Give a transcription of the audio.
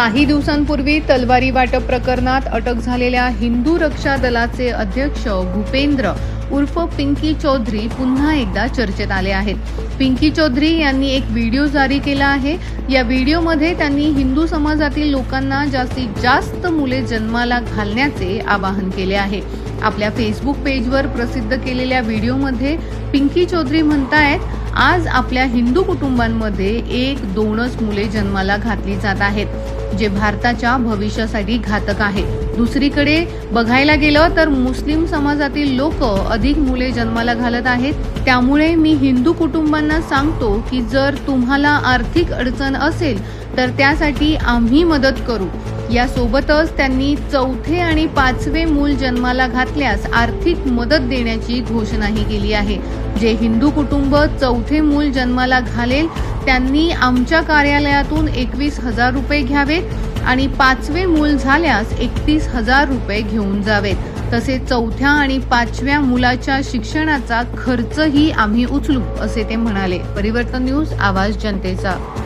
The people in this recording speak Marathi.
काही दिवसांपूर्वी तलवारी वाटप प्रकरणात अटक झालेल्या हिंदू रक्षा दलाचे अध्यक्ष भूपेंद्र उर्फ पिंकी चौधरी पुन्हा एकदा चर्चेत आले आहेत. पिंकी चौधरी यांनी एक व्हिडिओ जारी केला आहे. या व्हिडिओमध्ये त्यांनी हिंदू समाजातील लोकांना जास्तीत जास्त मुले जन्माला घालण्याचे आवाहन केले आहे. आपल्या फेसबुक पेजवर प्रसिद्ध केलेल्या व्हिडिओमध्ये पिंकी चौधरी म्हणतायत आज आपल्या हिंदू कुटुंबांमध्ये एक दोनच मुले जन्माला घातली जात आहेत. जे भारताच्या भविष्यासाठी घातक आहे दुसरीकडे बघायला गेलं तर मुस्लिम समाजातील लोक अधिक मुले जन्माला घालत आहेत. त्यामुळे मी हिंदू कुटुंबांना सांगतो की जर तुम्हाला आर्थिक अडचण असेल तर त्यासाठी आम्ही मदत करू. यासोबतच त्यांनी चौथे आणि पाचवे मूल जन्माला घातल्यास आर्थिक मदत देण्याची घोषणाही केली आहे. जे हिंदू कुटुंब चौथे मूल जन्माला घालेल त्यांनी आमच्या कार्यालयातून एकवीस हजार रुपये घ्यावेत आणि पाचवे मूल झाल्यास एकतीस हजार रुपये घेऊन जावेत. तसेच चौथ्या आणि पाचव्या मुलाच्या शिक्षणाचा खर्चही आम्ही उचलू असे ते म्हणाले. परिवर्तन न्यूज आवाज जनतेचा.